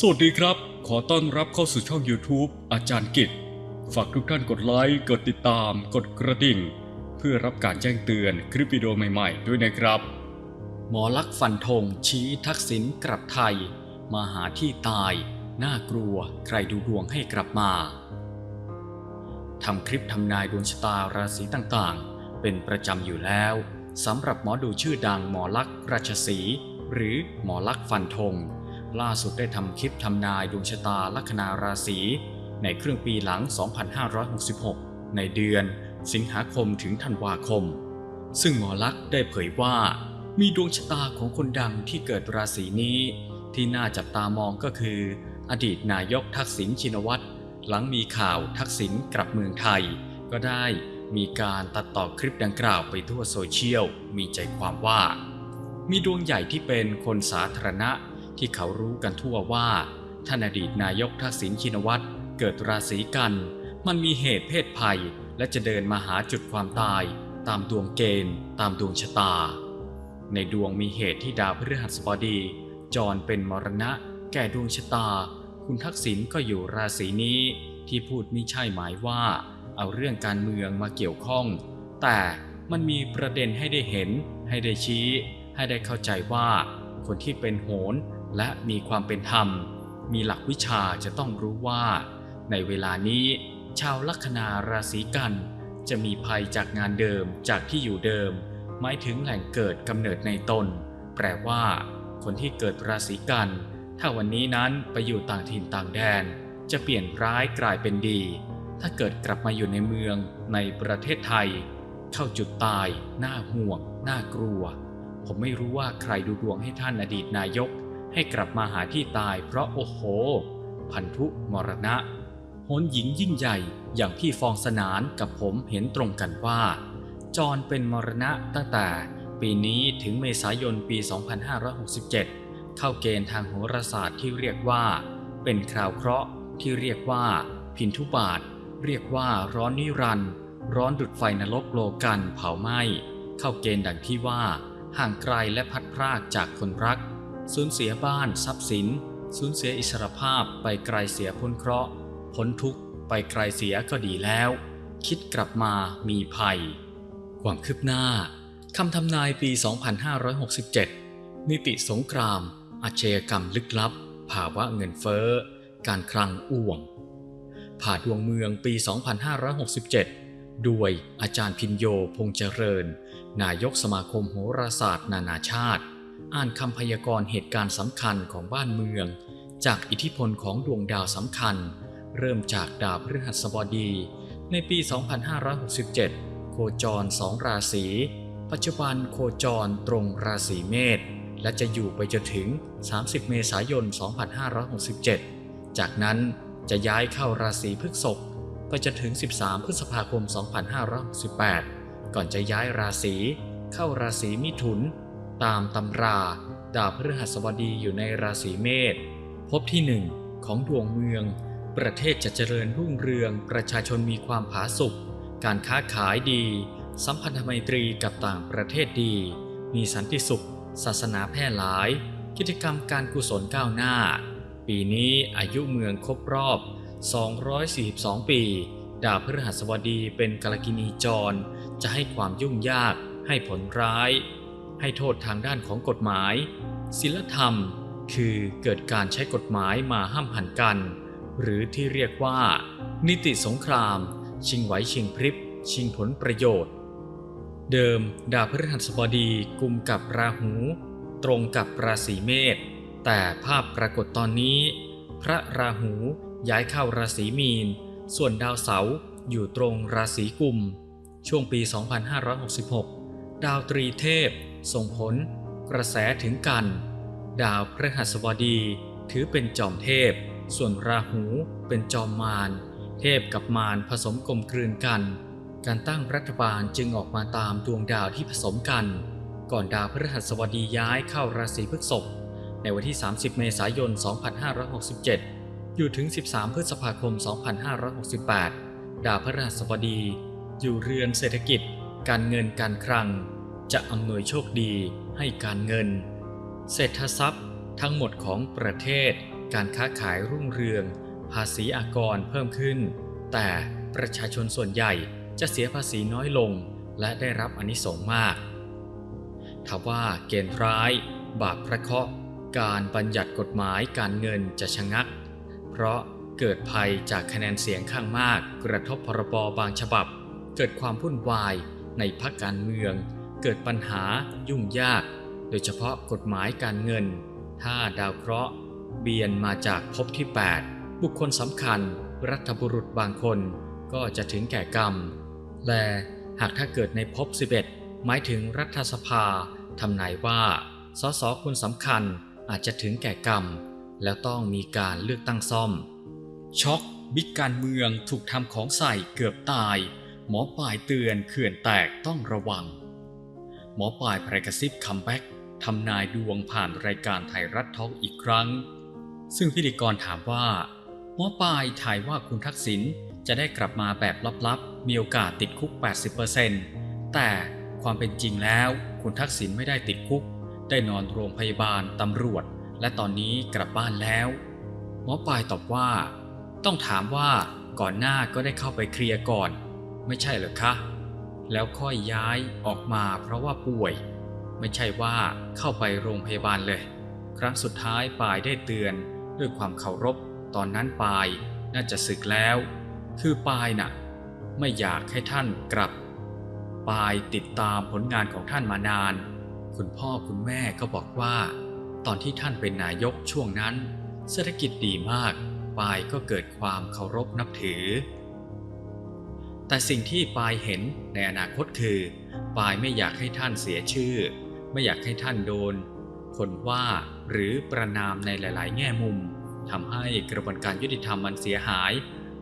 สวัสดีครับ ขอต้อนรับเข้าสู่ช่อง YouTube อาจารย์กิจ ฝากทุกท่านกดไลค์ กดติดตาม กดกระดิ่ง เพื่อรับการแจ้งเตือนคลิปวิดีโอใหม่ๆ ด้วยนะครับ หมอลักษ์ฟันธงชี้ทักษิณกลับไทย มาหาที่ตาย น่ากลัว ใครดูดวงให้กลับมา ทำคลิปทำนายดวงชะตาราศีต่างๆ เป็นประจำอยู่แล้วสำหรับหมอดูชื่อดังหมอลักษ์ราชสีหรือหมอลักษ์ฟันธง ล่าสุดได้ทำคลิปทำนายดวงชะตาลัคนาราศีในครึ่งปีหลัง 2566 ในเดือนสิงหาคมถึงธันวาคม ซึ่งหมอลักษ์ได้เผยว่า มีดวงชะตาของคนดังที่เกิดราศีนี้ ที่น่าจับตามองก็คือ อดีตนายกทักษิณชินวัตรหลังมีข่าวทักษิณกลับเมืองไทย ก็ได้มีการตัดต่อคลิปดังกล่าวไปทั่วโซเชียล มีใจความว่า มีดวงใหญ่ที่เป็นคนสาธารณะ ที่เขารู้กันทั่วว่าท่านอดีตนายกทักษิณชินวัตรเกิดราศีกัน มันมีเหตุเพศภัย และจะเดินมาหาจุดความตาย ตามดวงเกณฑ์ ตามดวงชะตา ในดวงมีเหตุที่ดาวพฤหัสบดี จรเป็นมรณะ แก่ดวงชะตา คุณทักษิณก็อยู่ราศีนี้ที่พูดไม่ใช่หมายว่า เอาเรื่องการเมืองมาเกี่ยวข้อง แต่มันมีประเด็นให้ได้เห็น ให้ได้ชี้ ให้ได้เข้าใจว่า คนที่เป็นโหน และมีความเป็นธรรม มีหลักวิชาจะต้องรู้ว่า ในเวลานี้ ชาวลัคนาราศีกัน จะมีภัยจากงานเดิมจากที่อยู่เดิม หมายถึงแหล่งเกิดกำเนิดในตน แปลว่า คนที่เกิดราศีกัน ถ้าวันนี้นั้นไปอยู่ต่างถิ่นต่างแดน จะเปลี่ยนร้ายกลายเป็นดี ถ้าเกิดกลับมาอยู่ในเมืองในประเทศไทย เข้าจุดตาย น่าห่วง น่ากลัว ผมไม่รู้ว่าใครดูดวงให้ท่านอดีตนายก ให้กลับมาหาที่ตายเพราะโอ้โห พันธุมรณะโหนหญิงยิ่งใหญ่อย่างพี่ฟองสนานกับผมเห็นตรงกันว่าจรเป็นมรณะตั้งแต่ปีนี้ถึงเมษายนปี 2567 เข้าเกณฑ์ทางโหราศาสตร์ที่เรียกว่า เป็นคราวเคราะห์ที่เรียกว่า พินทุบาท เรียกว่าร้อนนิรันด์ร้อนดุดไฟนรกโลกันเผาไหม้ เข้าเกณฑ์ดังที่ว่า ห่างไกลและพัดพรากจากคนรัก สูญเสียบ้าน ทรัพย์สิน สูญเสียอิสรภาพไปไกลเสียพ้นเคราะห์พ้นทุกข์ไปไกลเสียก็ดีแล้ว คิดกลับมามีภัย ความคืบหน้าคำทำนายปี 2567 นิติสงคราม อาชญากรรมลึกลับ ภาวะเงินเฟ้อ การคลังอ่วมผ่าดวงเมืองปี 2567 ด้วยอาจารย์พินโยพงเจริญ นายกสมาคมโหราศาสตร์ นานาชาติ อ่านคำพยากรณ์เหตุการณ์สำคัญของบ้านเมือง จากอิทธิพลของดวงดาวสำคัญ เริ่มจากดาวพฤหัสบดี ในปี 2567 โคจรสองราศี ปัจจุบันโคจรตรงราศีเมษและจะอยู่ไปจนถึง 30 เมษายน 2567 จากนั้นจะย้ายเข้าราศีพฤษภไปจนถึง 13 พฤษภาคม 2568 ก่อนจะย้ายราศีเข้าราศีมิถุน ตามตำราดาวพฤหัสบดีอยู่ในราศีเมษพบที่หนึ่งของดวงเมือง ประเทศจะเจริญรุ่งเรือง ประชาชนมีความผาสุกการค้าขายดี สัมพันธไมตรีกับต่างประเทศดี มีสันติสุข ศาสนาแพร่หลาย กิจกรรมการกุศลก้าวหน้า ปีนี้อายุเมืองครบรอบ 242 ปี ดาวพฤหัสบดีเป็นกาลกินีจร จะให้ความยุ่งยากให้ผลร้าย ให้โทษทางด้านของกฎหมายศิลธรรม คือเกิดการใช้กฎหมายมาห้ามหันกัน หรือที่เรียกว่า นิติสงคราม ชิงไหวชิงพริบ ชิงผลประโยชน์ เดิม ดาวพฤหัสบดีกุมกับราหู ตรงกับราศีเมษแต่ภาพปรากฏตอนนี้ พระราหูย้ายเข้าราศีมีน ส่วนดาวเสาร์อยู่ตรงราศีกุม ช่วงปี 2566 ดาวตรีเทพ ส่งผลกระแสถึงกัน ดาวพฤหัสบดีถือเป็นจอมเทพ ส่วนราหูเป็นจอมมารเทพกับมารผสมกลมกลืนกัน การตั้งรัฐบาลจึงออกมาตามดวงดาวที่ผสมกัน ก่อนดาวพฤหัสบดีย้ายเข้าราศีพฤษภในวันที่ 30 เมษายน 2567 อยู่ถึง 13 พฤษภาคม 2568 ดาวพฤหัสบดี อยู่เรือนเศรษฐกิจ การเงินการคลัง จะอำนวยโชคดีให้การเงิน เศรษฐทรัพย์ทั้งหมดของประเทศ การค้าขายรุ่งเรือง ภาษีอากรเพิ่มขึ้น แต่ประชาชนส่วนใหญ่จะเสียภาษีน้อยลงและได้รับอนิสงส์มากทว่าเกณฑ์ร้าย บาปพระเคราะห์การบัญญัติกฎหมายการเงินจะชะงัก เพราะเกิดภัยจากคะแนนเสียงข้างมาก กระทบพรบบางฉบับ เกิดความวุ่นวายในพรรคการเมือง เกิดปัญหายุ่งยาก โดยเฉพาะกฎหมายการเงิน ถ้าดาวเคราะห์ เบียนมาจากภพที่ 8 บุคคลสำคัญ รัฐบุรุษบางคนก็จะถึงแก่กรรม และหากถ้าเกิดในภพ 11 หมายถึงรัฐสภาทำนายว่า สสคนสำคัญอาจจะถึงแก่กรรม แล้วต้องมีการเลือกตั้งซ่อม ช็อกบิ๊กการเมืองถูกทำของใส่เกือบตาย หมอปลายเตือนเขื่อนแตกต้องระวัง หมอปลายไพรกระซิบคัมแบ็กทำนายดวงผ่านรายการไทยรัฐทอล์กอีกครั้ง ซึ่งพิธีกรถามว่า หมอปลายถ่ายว่าคุณทักษิณจะได้กลับมาแบบลับๆ มีโอกาสติดคุก 80%แต่ความเป็นจริงแล้วคุณทักษิณไม่ได้ติดคุก ได้นอนโรงพยาบาลตำรวจ และตอนนี้กลับบ้านแล้ว หมอปลายตอบว่า ต้องถามว่าก่อนหน้าก็ได้เข้าไปเคลียร์ก่อน ไม่ใช่เหรอคะ แล้วค่อยย้ายออกมาเพราะว่าป่วย ไม่ใช่ว่าเข้าไปโรงพยาบาลเลย ครั้งสุดท้ายปายได้เตือนด้วยความเคารพ ตอนนั้นปายน่าจะศึกแล้ว คือปายน่ะ ไม่อยากให้ท่านกลับ ปายติดตามผลงานของท่านมานาน คุณพ่อคุณแม่ก็บอกว่า ตอนที่ท่านเป็นนายกช่วงนั้น เศรษฐกิจดีมาก ปายก็เกิดความเคารพนับถือ แต่สิ่งที่ปายเห็นในอนาคตคือ ปายไม่อยากให้ท่านเสียชื่อ ไม่อยากให้ท่านโดน คนว่าหรือประนามในหลาย ๆ แง่มุมทำให้กระบวนการยุติธรรมมันเสียหาย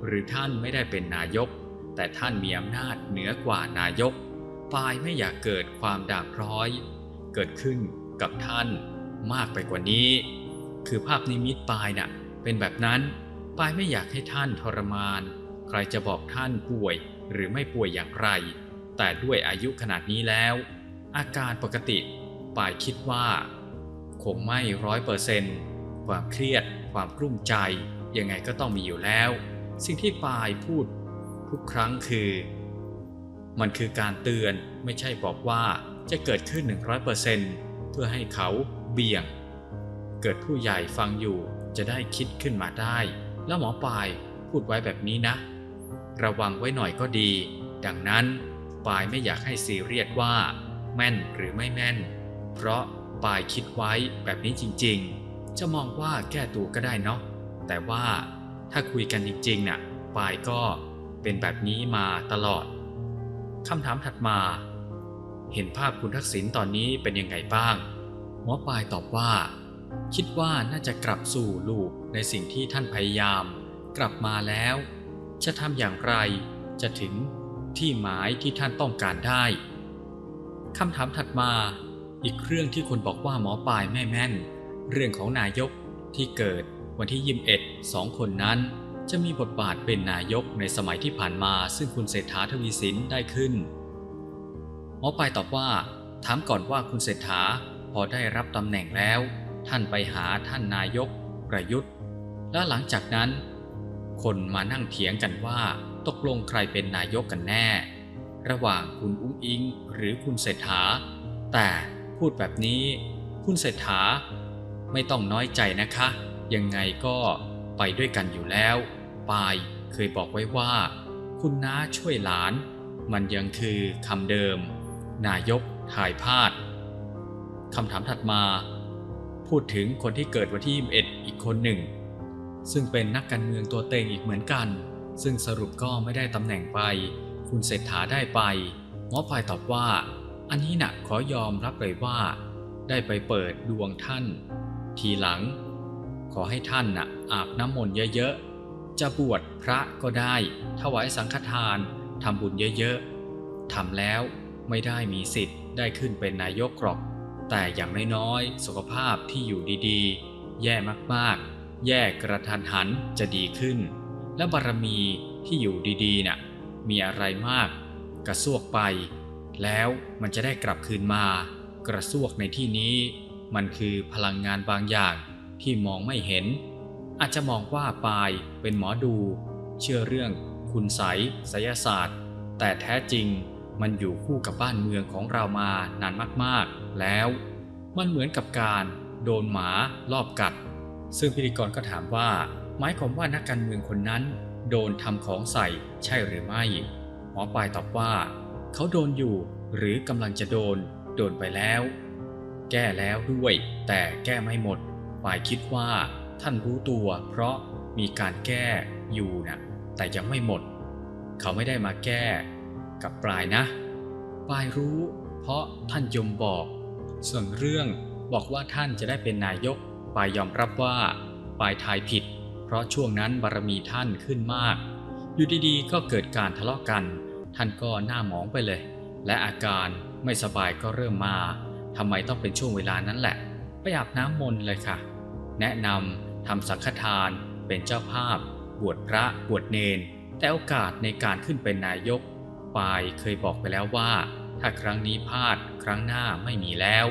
หรือท่านไม่ได้เป็นนายก แต่ท่านมีอำนาจเหนือกว่านายก ปายไม่อยากเกิดความด่างพร้อย เกิดขึ้นกับท่านมากไปกว่านี้ คือภาพนิมิตปายน่ะเป็นแบบนั้นปายไม่อยากให้ท่านทรมาน ใครจะบอกท่านป่วย หรือไม่ป่วยอย่างไร แต่ด้วยอายุขนาดนี้แล้ว อาการปกติปายคิดว่า คงไม่ร้อยเปอร์เซนต์ความเครียด ความกลุ้มใจ ยังไงก็ต้องมีอยู่แล้ว สิ่งที่ปายพูดทุกครั้งคือ มันคือการเตือนไม่ใช่บอกว่าจะเกิดขึ้น 100%เพื่อให้เขาเบี่ยง เกิดผู้ใหญ่ฟังอยู่จะได้คิดขึ้นมาได้ แล้วหมอปายพูดไว้แบบนี้นะ ระวังไว้หน่อยก็ดี ดังนั้นปายไม่อยากให้ซีเรียสว่า แม่นหรือไม่แม่น เพราะปายคิดไว้แบบนี้จริงๆ จะมองว่าแก้ตัวก็ได้เนาะแต่ว่าถ้าคุยกันจริงๆน่ะปายก็เป็นแบบนี้มาตลอดคำถามถัดมา เห็นภาพคุณทักษิณตอนนี้เป็นยังไงบ้าง หมอปายตอบว่า คิดว่าน่าจะกลับสู่ลูกในสิ่งที่ท่านพยายาม กลับมาแล้ว จะทำอย่างไรจะถึงที่หมายที่ท่านต้องการได้คำถามถัดมาอีกเรื่องที่คนบอกว่าหมอปลายแม่แม่น เรื่องของนายกที่เกิดวันที่ยิมเอ็ดสองคนนั้น จะมีบทบาทเป็นนายกในสมัยที่ผ่านมา ซึ่งคุณเศรษฐาทวีสินได้ขึ้น หมอปลายตอบว่า ถามก่อนว่าคุณเศรษฐาพอได้รับตำแหน่งแล้ว ท่านไปหาท่านนายก ประยุทธ์ และหลังจากนั้น คนมานั่งเถียงกันว่าตกลงใครเป็นนายกกันแน่ ระหว่างคุณอุ้งอิงหรือคุณเศรษฐา แต่พูดแบบนี้คุณเศรษฐา ไม่ต้องน้อยใจนะคะ ยังไงก็ไปด้วยกันอยู่แล้วปายเคยบอกไว้ว่า คุณน้าช่วยหลาน มันยังคือคำเดิม นายกถ่ายพาดคำถามถัดมา พูดถึงคนที่เกิดวันที่21อีกคนหนึ่ง ซึ่งเป็นนักการเมืองตัวเต็งอีกเหมือนกัน ซึ่งสรุปก็ไม่ได้ตำแหน่งไป คุณเศรษฐาได้ไป หมอปลายตอบว่า อันนี้นะ่ะขอยอมรับเลยว่า ได้ไปเปิดดวงท่าน ทีหลัง ขอให้ท่านน่ะอาบน้ำมนต์เยอะๆ จะบวชพระก็ได้ ถวายสังฆทานทำบุญเยอะๆทำแล้วไม่ได้มีสิทธิ์ได้ขึ้นเป็นนายกหรอก แต่อย่างน้อยๆสุขภาพที่อยู่ดีๆ แย่มากๆ แย่กระทันหันจะดีขึ้น และบารมีที่อยู่ดีๆน่ะมีอะไรมาก กระซวกไป แล้วมันจะได้กลับคืนมา กระซวกในที่นี้ มันคือพลังงานบางอย่างที่มองไม่เห็น อาจจะมองว่าปายเป็นหมอดู เชื่อเรื่องคุณไสยไสยศาสตร์ แต่แท้จริงมันอยู่คู่กับบ้านเมืองของเรามานานมากๆ แล้ว มันเหมือนกับการโดนหมารอบกัด ซึ่งพิธีกรก็ถามว่า หมายความว่านักการเมืองคนนั้น โดนทำของใส่ใช่หรือไม่ หมอปลายตอบว่า เขาโดนอยู่หรือกำลังจะโดน โดนไปแล้ว แก้แล้วด้วย แต่แก้ไม่หมดปลายคิดว่า ท่านรู้ตัว เพราะมีการแก้อยู่นะแต่ยังไม่หมด เขาไม่ได้มาแก้ กับปลายนะ ปลายรู้ เพราะท่านยมบอก ส่วนเรื่องบอกว่าท่านจะได้เป็นนายก ปายยอมรับว่าปายทายผิด เพราะช่วงนั้นบารมีท่านขึ้นมาก อยู่ดีๆ ก็เกิดการทะเลาะกัน ท่านก็หน้าหมองไปเลย และอาการไม่สบายก็เริ่มมาทำไมต้องเป็นช่วงเวลานั้นแหละ ไปอาบน้ำมนต์เลยค่ะ แนะนำทำสังฆทาน เป็นเจ้าภาพ บวชพระบวชเนน แต่โอกาสในการขึ้นเป็นนายกปายเคยบอกไปแล้วว่า ถ้าครั้งนี้พลาดครั้งหน้าไม่มีแล้ว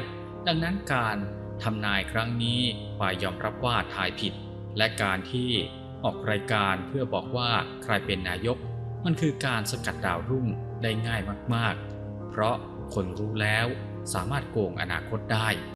ดังนั้นการ ทำนายครั้งนี้ปายยอมรับว่าทายผิด และการที่ออกรายการเพื่อบอกว่าใครเป็นนายก มันคือการสกัดดาวรุ่งได้ง่ายมากๆ เพราะคนรู้แล้วสามารถโกงอนาคตได้